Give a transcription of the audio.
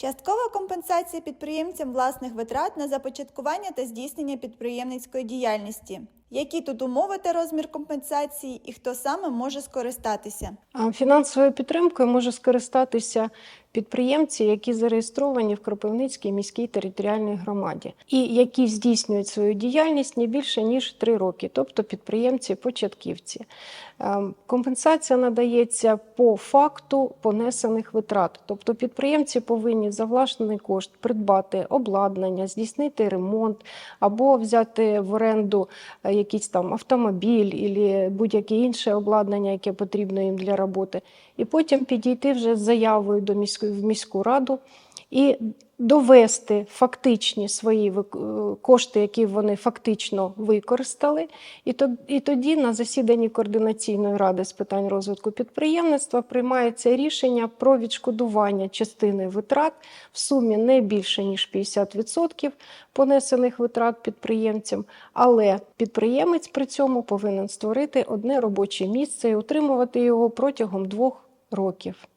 Часткова компенсація підприємцям власних витрат на започаткування та здійснення підприємницької діяльності. Які тут умови та розмір компенсації і хто саме може скористатися? Фінансовою підтримкою може скористатися підприємці, які зареєстровані в Кропивницькій міській територіальній громаді, і які здійснюють свою діяльність не більше ніж 3 роки, тобто підприємці-початківці. Ем, Компенсація надається по факту понесених витрат, тобто підприємці повинні за власний кошт придбати обладнання, здійснити ремонт або взяти в оренду е, якийсь там автомобіль або будь-яке інше обладнання, яке потрібно їм для роботи, і потім підійти вже з заявою до міської в міську раду і довести фактичні свої е, кошти, які вони фактично використали. І, то, і тоді на засіданні координаційної ради з питань розвитку підприємництва приймається рішення про відшкодування частини витрат в сумі не більше ніж 50% понесених витрат підприємцям, але підприємець при цьому повинен створити одне робоче місце і утримувати його протягом двох років.